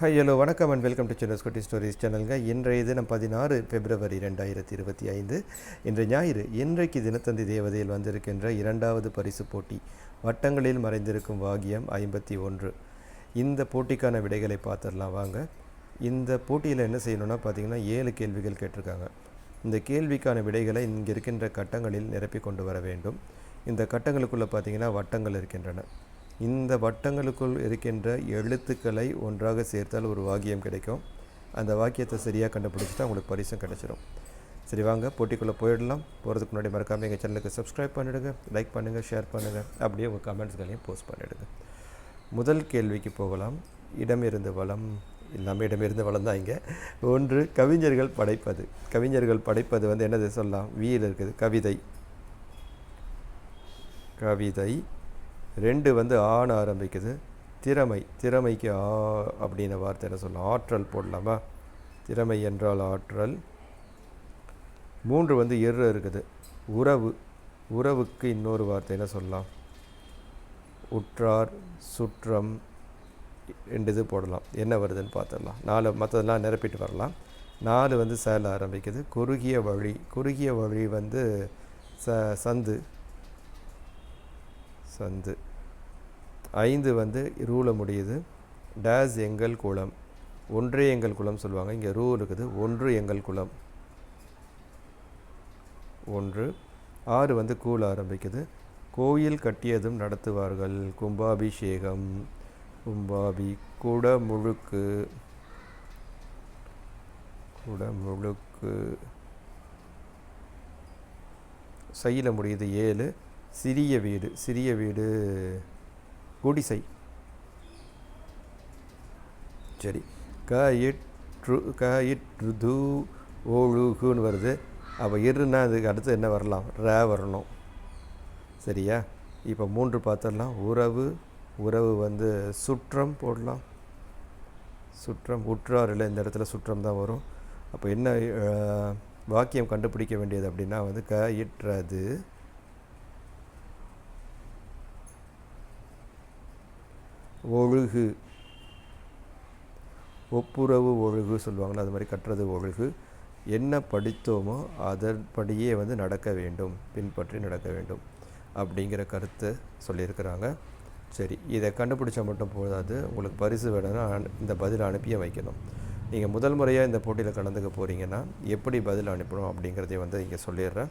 High hello வணக்கம் and welcome to Chennai's Kutti stories சேனலுங்க இன்றைய தினம் பதினாறு பிப்ரவரி ரெண்டாயிரத்தி இருபத்தி ஐந்து. இன்று ஞாயிறு இன்றைக்கு தினத்தந்தி தேவதையில் வந்திருக்கின்ற இரண்டாவது பரிசு போட்டி வட்டங்களில் மறைந்திருக்கும் வாகியம் ஐம்பத்தி ஒன்று. இந்த போட்டிக்கான விடைகளை பார்த்துடலாம் வாங்க. இந்த போட்டியில் என்ன செய்யணும்னா பார்த்தீங்கன்னா ஏழு கேள்விகள் கேட்டிருக்காங்க. இந்த கேள்விக்கான விடைகளை இங்கே இருக்கின்ற கட்டங்களில் நிரப்பி கொண்டு வர வேண்டும். இந்த கட்டங்களுக்குள்ளே பார்த்தீங்கன்னா வட்டங்கள் இருக்கின்றன. இந்த வட்டங்களுக்குள் இருக்கின்ற எழுத்துக்களை ஒன்றாக சேர்த்தால் ஒரு வாக்கியம் கிடைக்கும். அந்த வாக்கியத்தை சரியாக கண்டுபிடிச்சிட்டா உங்களுக்கு பரிசும் கிடைச்சிரும். சரி வாங்க போட்டிக்குள்ளே போயிடலாம். போகிறதுக்கு முன்னாடி மறக்காமல் எங்கள் சேனலுக்கு சப்ஸ்கிரைப் பண்ணிவிடுங்க லைக் பண்ணுங்கள் ஷேர் பண்ணுங்கள் அப்படியே உங்கள் கமெண்ட்ஸ்களையும் போஸ்ட் பண்ணிவிடுங்க முதல் கேள்விக்கு போகலாம். இடமிருந்து வளம். எல்லாமே இடமிருந்து வளம் தான் இங்கே ஒன்று கவிஞர்கள் படைப்பது. கவிஞர்கள் படைப்பது வந்து என்னது சொல்லலாம்? வீல் இருக்குது. கவிதை. கவிதை. ரெண்டு வந்து ஆண் ஆரம்பிக்குது. திறமை திறமைக்கு ஆ அப்படின்ன வார்த்தை என்ன சொல்லலாம் ஆற்றல் போடலாமா? திறமை என்றால் ஆற்றல். மூன்று வந்து எரு இருக்குது. உறவு உறவுக்கு இன்னொரு வார்த்தை என்ன சொல்லலாம்? உற்றார் சுற்றம் ரெண்டு இது போடலாம். என்ன வருதுன்னு பார்த்துடலாம். நாலு மற்றதெல்லாம் நிரப்பிட்டு வரலாம். நாலு வந்து சேல ஆரம்பிக்குது. குறுகிய வழி குறுகிய வழி வந்து ச சந்து. சந்து. ஐந்து வந்து ரூல முடியுது. டேஸ் எங்கள் குளம். ஒன்றே எங்கள் குளம் சொல்லுவாங்க. இங்கே ரூ இருக்குது. ஒன்று எங்கள் குளம். ஒன்று. ஆறு வந்து கூல ஆரம்பிக்குது. கோயில் கட்டியதும் நடத்துவார்கள். கும்பாபிஷேகம். கும்பாபி குடமுழுக்கு. குடமுழுக்கு. சையில் முடியுது ஏழு. சிறிய வீடு. சிறிய வீடு. குடிசை சரி. க இற்று க இற்று ஓழுகுன்னு வருது. அப்போ இருன்னா அதுக்கு அடுத்து என்ன வரலாம்? ரே வரணும். சரியா? இப்போ மூன்று பார்த்துடலாம். உறவு உறவு வந்து சுற்றம் போடலாம். சுற்றம் உற்றார் இல்லை இந்த இடத்துல சுற்றம் தான் வரும். அப்போ என்ன வாக்கியம் கண்டுபிடிக்க வேண்டியது அப்படின்னா வந்து க இற்றது ஒழுகு. ஒப்புரவு ஒழுகு சொல்லுவாங்களே அது மாதிரி கற்றது ஒழுகு. என்ன படித்தோமோ அதன்படியே வந்து நடக்க வேண்டும் பின்பற்றி நடக்க வேண்டும் அப்படிங்கிற கருத்தை சொல்லியிருக்கிறாங்க. சரி இதை கண்டுபிடிச்சா மட்டும் போதாது உங்களுக்கு பரிசு வேணும்னா இந்த பதில் அனுப்பியே வைக்கணும். நீங்கள் முதல் முறையாக இந்த போட்டியில் கலந்துக்க போகிறீங்கன்னா எப்படி பதில் அனுப்பணும் அப்படிங்கிறதையும் வந்து இங்கே சொல்லிடுறேன்.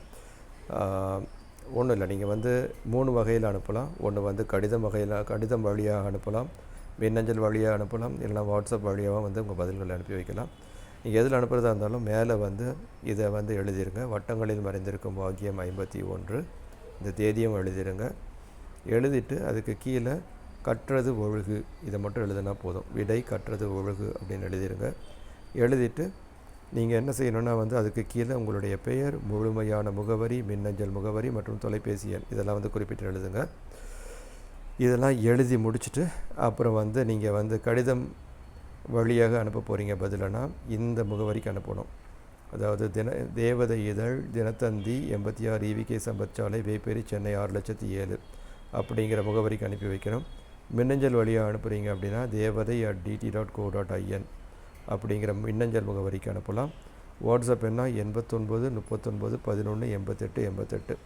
ஒன்றும் இல்லை. நீங்கள் வந்து மூணு வகையில் அனுப்பலாம். ஒன்று வந்து கடிதம் வகையில் கடிதம் வழியாக அனுப்பலாம். மின்னஞ்சல் வழியாக அனுப்பலாம். இல்லைனா வாட்ஸ்அப் வழியாகவும் வந்து உங்கள் பதில்களை அனுப்பி வைக்கலாம். நீங்கள் எதில் அனுப்புகிறதா இருந்தாலும் மேலே வந்து இதை வந்து எழுதிருங்க. வட்டங்களில் மறைந்திருக்கும் வாக்கியம் ஐம்பத்தி ஒன்று. இந்த தேதியும் எழுதிருங்க. எழுதிட்டு அதுக்கு கீழே கற்றது ஒழுகு இதை மட்டும் எழுதினா போதும். விடை கற்றது ஒழுகு அப்படின்னு எழுதிருங்க. எழுதிட்டு நீங்கள் என்ன செய்யணும்னா வந்து அதுக்கு கீழே உங்களுடைய பெயர் முழுமையான முகவரி மின்னஞ்சல் முகவரி மற்றும் தொலைபேசி எண் இதெல்லாம் வந்து குறிப்பிட்டு எழுதுங்க. இதெல்லாம் எழுதி முடிச்சுட்டு அப்புறம் வந்து நீங்கள் வந்து கடிதம் வழியாக அனுப்ப போகிறீங்க பதிலனா இந்த முகவரிக்கு அனுப்பணும். அதாவது தின தேவதை இதழ் தினத்தந்தி எண்பத்தி ஆறு இவிகே சம்பத்சாலை வேப்பேரி சென்னை ஆறு லட்சத்தி ஏழு அப்படிங்கிற முகவரிக்கு அனுப்பி வைக்கணும். மின்னஞ்சல் வழியாக அனுப்புகிறீங்க அப்படின்னா Devathai at TT dot co dot IN அப்படிங்கிற மின்னஞ்சல் முகவரிக்கு அனுப்பலாம். வாட்ஸ்அப் எண்ணா எண்பத்தொன்பது முப்பத்தொன்பது பதினொன்று எண்பத்தெட்டு எண்பத்தெட்டு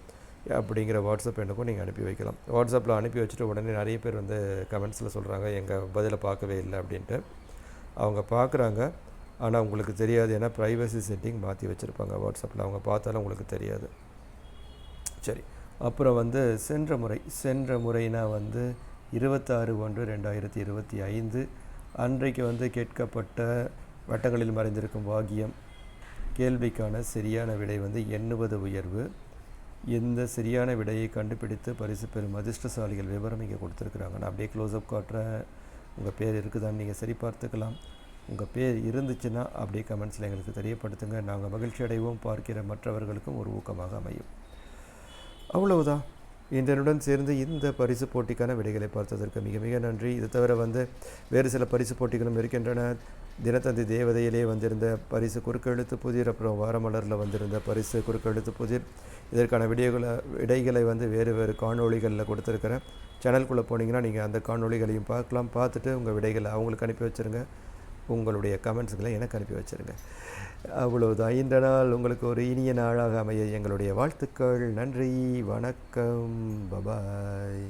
அப்படிங்கிற வாட்ஸ்அப் எண்ணுக்கும் நீங்கள் அனுப்பி வைக்கலாம். வாட்ஸ்அப்பில் அனுப்பி வச்சுட்டு உடனே நிறைய பேர் வந்து கமெண்ட்ஸில் சொல்கிறாங்க எங்கள் பதிலை பார்க்கவே இல்லை அப்படின்ட்டு. அவங்க பார்க்குறாங்க. ஆனால் உங்களுக்கு தெரியாது. ஏன்னா ப்ரைவசி செட்டிங் மாற்றி வச்சுருப்பாங்க வாட்ஸ்அப்பில் அவங்க பார்த்தாலும் உங்களுக்கு தெரியாது. சரி. அப்புறம் வந்து சென்ற முறை சென்ற முறைனா வந்து இருபத்தாறு ஒன்று ரெண்டாயிரத்தி இருபத்தி ஐந்து அன்றைக்கு வந்து கேட்கப்பட்ட வட்டங்களில் மறைந்திருக்கும் வாக்கியம் கேள்விக்கான சரியான விடை வந்து எண்ணுவது உயர்வு. இந்த சரியான விடையை கண்டுபிடித்து பரிசு பெறும் அதிர்ஷ்டசாலிகள் விவரம் இங்கே கொடுத்துருக்குறாங்க. நான் அப்படியே க்ளோஸ்அப் காட்டுறேன். உங்கள் பேர் இருக்குதான்னு நீங்கள் சரி பார்த்துக்கலாம். உங்கள் பேர் இருந்துச்சுன்னா அப்படியே கமெண்ட்ஸில் எங்களுக்கு தெரியப்படுத்துங்க. நாங்கள் மகிழ்ச்சி அடைவோம் பார்க்கிற மற்றவர்களுக்கும் ஒரு ஊக்கமாக அமையும். அவ்வளவுதான். இதனுடன் சேர்ந்து இந்த பரிசு போட்டிக்கான விடைகளை பார்த்ததற்கு மிக மிக நன்றி. இது தவிர வந்து வேறு சில பரிசு போட்டிகளும் இருக்கின்றன. தினத்தந்தி தேவதையிலே வந்திருந்த பரிசு குறுக்கெழுத்து புதிர் அப்புறம் வாரமலரில் வந்திருந்த பரிசு குறுக்கெழுத்து புதிர். இதற்கான விடைகளை விடைகளை வந்து வேறு வேறு காணொளிகளில் கொடுத்துருக்கிறேன். சேனல்குள்ளே போனீங்கன்னா நீங்கள் அந்த காணொளிகளையும் பார்க்கலாம். பார்த்துட்டு உங்கள் விடைகளை அவங்களுக்கு அனுப்பி வச்சுருங்க. உங்களுடைய கமெண்ட்ஸுகளை எனக்கு அனுப்பி வச்சுருங்க. அவ்வளவுதான். இந்த நாள் உங்களுக்கு ஒரு இனிய நாளாக அமைய எங்களுடைய வாழ்த்துக்கள். நன்றி. வணக்கம். பபாய்